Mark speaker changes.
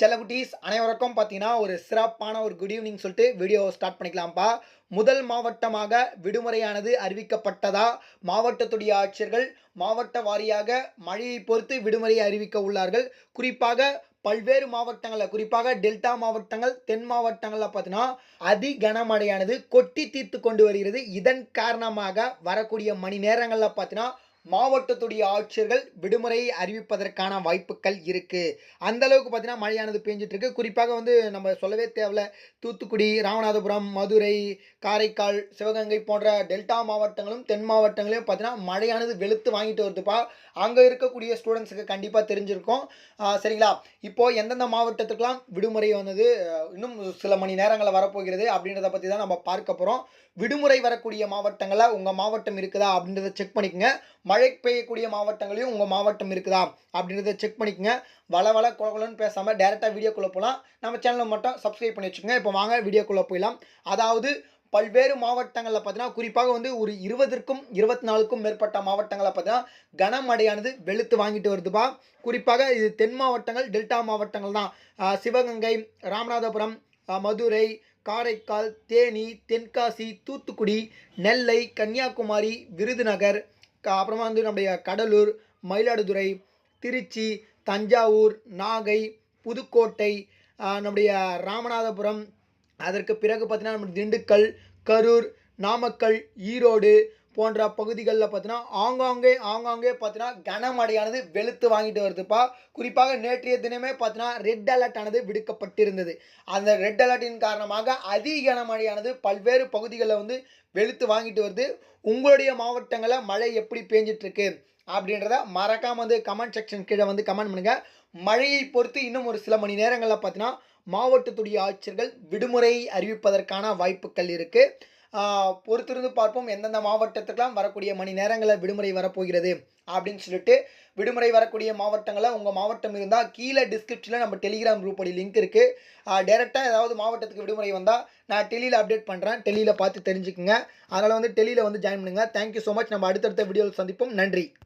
Speaker 1: செல்லகுட்டீஸ் அனைவருக்கும் பார்த்தீங்கன்னா ஒரு சிறப்பான ஒரு குட் ஈவினிங் சொல்லிட்டு வீடியோ ஸ்டார்ட் பண்ணிக்கலாம்ப்பா. முதல் மாவட்டமாக விடுமுறையானது அறிவிக்கப்பட்டதா? மாவட்டத்துடைய ஆட்சியர்கள் மாவட்ட வாரியாக மழையை பொறுத்து விடுமுறையை அறிவிக்க உள்ளார்கள். குறிப்பாக பல்வேறு மாவட்டங்களில் குறிப்பாக டெல்டா மாவட்டங்கள் தென் மாவட்டங்களில் பார்த்தீங்கன்னா அதி கனமழையானது கொட்டி தீர்த்து கொண்டு வருகிறது. இதன் காரணமாக வரக்கூடிய மணி நேரங்களில் பார்த்தீங்கன்னா மாவட்டத்துடைய ஆட்சியர்கள் விடுமுறையை அறிவிப்பதற்கான வாய்ப்புகள் இருக்குது அந்த அளவுக்கு பார்த்தீங்கன்னா மழையானது பெஞ்சிட்டு இருக்கு குறிப்பாக வந்து நம்ம சொல்லவே தேவையில்ல தூத்துக்குடி ராமநாதபுரம் மதுரை காரைக்கால் சிவகங்கை போன்ற டெல்டா மாவட்டங்களும் தென் மாவட்டங்களையும் பார்த்தீங்கன்னா மழையானது வெளுத்து வாங்கிட்டு வருதுப்பா. அங்கே இருக்கக்கூடிய ஸ்டூடெண்ட்ஸுக்கு கண்டிப்பாக தெரிஞ்சிருக்கும். சரிங்களா? இப்போது எந்தெந்த மாவட்டத்துக்கெல்லாம் விடுமுறை வந்தது இன்னும் சில மணி நேரங்களில் வரப்போகிறது அப்படின்றத பற்றி தான் நம்ம பார்க்க போகிறோம் விடுமுறை வரக்கூடிய மாவட்டங்களில் உங்கள் மாவட்டம் இருக்குதா அப்படின்றத செக் பண்ணிக்கோங்க. மழை பெய்யக்கூடிய மாவட்டங்களையும் உங்கள் மாவட்டம் இருக்குதா அப்படின்றத செக் பண்ணிக்கோங்க. வள வள குளகுலன்னு பேசாமல் டேரெக்டாக வீடியோக்குள்ளே போகலாம் நம்ம சேனலை மட்டும் சப்ஸ்கிரைப் பண்ணி வச்சுக்கோங்க. இப்போ வாங்க வீடியோக்குள்ளே போயிடலாம். அதாவது பல்வேறு மாவட்டங்களில் பார்த்தீங்கன்னா குறிப்பாக வந்து ஒரு இருபதற்கும் இருபத்தி நாலுக்கும் மேற்பட்ட மாவட்டங்களில் பார்த்தீங்கன்னா கனமழையானது வெளுத்து வாங்கிட்டு வருதுப்பா. குறிப்பாக இது தென் மாவட்டங்கள் டெல்டா மாவட்டங்கள் தான். சிவகங்கை ராமநாதபுரம் மதுரை காரைக்கால் தேனி தென்காசி தூத்துக்குடி நெல்லை கன்னியாகுமரி விருதுநகர் அப்புறமா வந்து நம்முடைய கடலூர் மயிலாடுதுறை திருச்சி தஞ்சாவூர் நாகை புதுக்கோட்டை நம்முடைய ராமநாதபுரம் அதற்கு பிறகு பார்த்தீங்கன்னா நம்ம திண்டுக்கல் கரூர் நாமக்கல் ஈரோடு போன்ற பகுதிகளில் பார்த்தீங்கன்னா ஆங்காங்கே ஆங்காங்கே பார்த்தீங்கன்னா கனமழையானது வெளுத்து வாங்கிட்டு வருதுப்பா. குறிப்பாக நேற்றைய தினமே பார்த்தீங்கன்னா ரெட் அலர்ட் ஆனது விடுக்கப்பட்டிருந்தது. அந்த ரெட் அலர்ட்டின் காரணமாக அதி கனமழையானது பல்வேறு பகுதிகளில் வந்து வெளுத்து வாங்கிட்டு வருது. உங்களுடைய மாவட்டங்களில் மழை எப்படி பேஞ்சிட்ருக்கு அப்படின்றத மறக்காமல் வந்து கமெண்ட் செக்ஷன் கீழே வந்து கமெண்ட் பண்ணுங்கள் மழையை பொறுத்து இன்னும் ஒரு சில மணி நேரங்களில் பார்த்தீங்கன்னா மாவட்டத்துடைய ஆட்சியர்கள் விடுமுறை அறிவிப்பதற்கான வாய்ப்புகள் இருக்குது பொறுத்திருந்து பார்ப்போம். எந்தெந்த மாவட்டத்துக்கெல்லாம் வரக்கூடிய மணி நேரங்களில் விடுமுறை வரப்போகிறது அப்படின்னு சொல்லிட்டு விடுமுறை வரக்கூடிய மாவட்டங்களில் உங்கள் மாவட்டம் இருந்தால் கீழே டிஸ்கிரிப்ஷனில் நம்ம டெலிகிராம் குரூப் லிங்க் இருக்குது டேரெக்டாக ஏதாவது மாவட்டத்துக்கு விடுமுறை வந்தால் நான் டெல்லியில் அப்டேட் பண்ணுறேன் டெல்லியில் பார்த்து தெரிஞ்சுக்குங்க. அதனால் வந்து டெல்லியில் வந்து ஜாயின் பண்ணுங்கள் தேங்க்யூ ஸோ மச் நம்ம அடுத்தடுத்த வீடியோவில் சந்திப்போம். நன்றி.